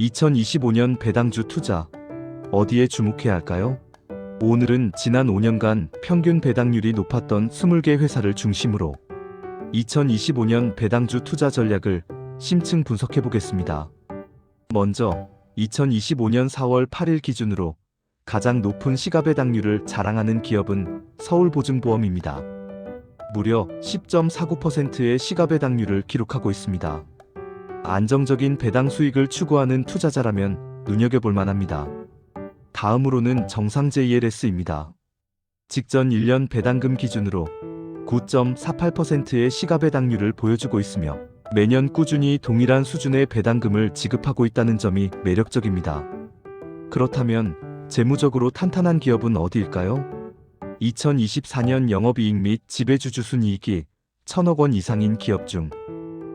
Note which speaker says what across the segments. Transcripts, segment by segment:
Speaker 1: 2025년 배당주 투자 어디에 주목해야 할까요? 오늘은 지난 5년간 평균 배당률이 높았던 20개 회사를 중심으로 2025년 배당주 투자 전략을 심층 분석해 보겠습니다. 먼저 2025년 4월 8일 기준으로 가장 높은 시가 배당률을 자랑하는 기업은 서울보증보험입니다. 무려 10.49%의 시가 배당률을 기록하고 있습니다. 안정적인 배당 수익을 추구하는 투자자라면 눈여겨볼 만합니다. 다음으로는 정상JLS입니다. 직전 1년 배당금 기준으로 9.48%의 시가 배당률을 보여주고 있으며 매년 꾸준히 동일한 수준의 배당금을 지급하고 있다는 점이 매력적입니다. 그렇다면 재무적으로 탄탄한 기업은 어디일까요? 2024년 영업이익 및 지배주주 순이익이 1000억 원 이상인 기업 중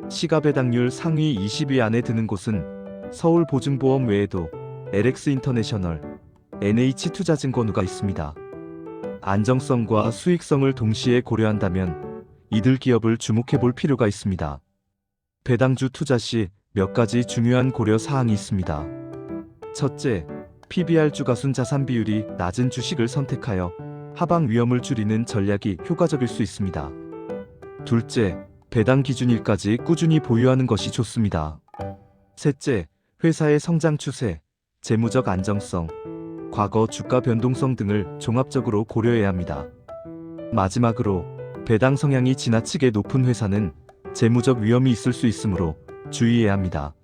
Speaker 1: 시가 배당률 상위 20위 안에 드는 곳은 서울보증보험 외에도 LX 인터내셔널, NH투자증권우가 있습니다. 안정성과 수익성을 동시에 고려한다면 이들 기업을 주목해 볼 필요가 있습니다. 배당주 투자 시 몇 가지 중요한 고려 사항이 있습니다. 첫째, PBR 주가순 자산 비율이 낮은 주식을 선택하여 하방 위험을 줄이는 전략이 효과적일 수 있습니다. 둘째, 배당 기준일까지 꾸준히 보유하는 것이 좋습니다. 셋째, 회사의 성장 추세, 재무적 안정성, 과거 주가 변동성 등을 종합적으로 고려해야 합니다. 마지막으로 배당 성향이 지나치게 높은 회사는 재무적 위험이 있을 수 있으므로 주의해야 합니다.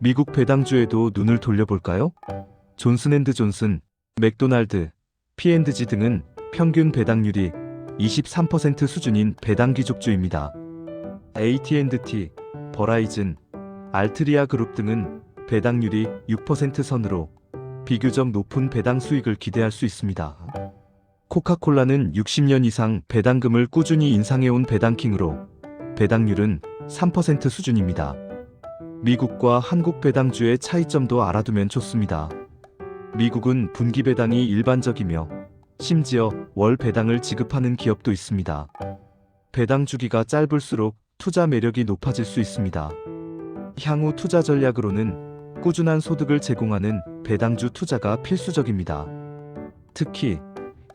Speaker 1: 미국 배당주에도 눈을 돌려볼까요? 존슨앤드존슨, 맥도날드, P&G 등은 평균 배당률이 23% 수준인 배당 귀족주입니다. AT&T, 버라이즌, 알트리아 그룹 등은 배당률이 6% 선으로 비교적 높은 배당 수익을 기대할 수 있습니다. 코카콜라는 60년 이상 배당금을 꾸준히 인상해온 배당킹으로 배당률은 3% 수준입니다. 미국과 한국 배당주의 차이점도 알아두면 좋습니다. 미국은 분기 배당이 일반적이며 심지어 월 배당을 지급하는 기업도 있습니다. 배당 주기가 짧을수록 투자 매력이 높아질 수 있습니다. 향후 투자 전략으로는 꾸준한 소득을 제공하는 배당주 투자가 필수적입니다. 특히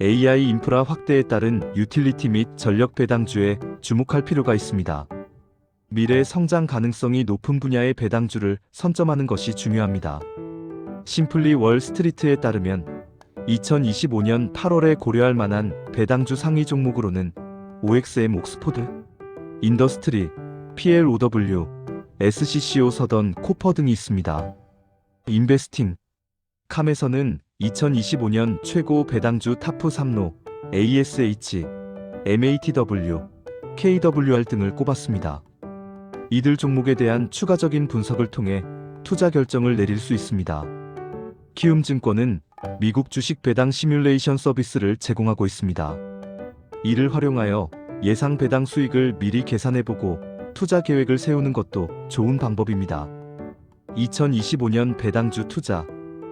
Speaker 1: AI 인프라 확대에 따른 유틸리티 및 전력 배당주에 주목할 필요가 있습니다. 미래 성장 가능성이 높은 분야의 배당주를 선점하는 것이 중요합니다. 심플리 월스트리트에 따르면 2025년 8월에 고려할 만한 배당주 상위 종목으로는 OXM 옥스포드, 인더스트리, PLOW, SCCO 서던 코퍼 등이 있습니다. 인베스팅, 캄에서는 2025년 최고 배당주 타프 3로 ASH, MATW, KWR 등을 꼽았습니다. 이들 종목에 대한 추가적인 분석을 통해 투자 결정을 내릴 수 있습니다. 키움증권은 미국 주식 배당 시뮬레이션 서비스를 제공하고 있습니다. 이를 활용하여 예상 배당 수익을 미리 계산해보고 투자 계획을 세우는 것도 좋은 방법입니다. 2025년 배당주 투자,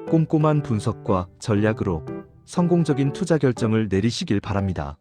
Speaker 1: 꼼꼼한 분석과 전략으로 성공적인 투자 결정을 내리시길 바랍니다.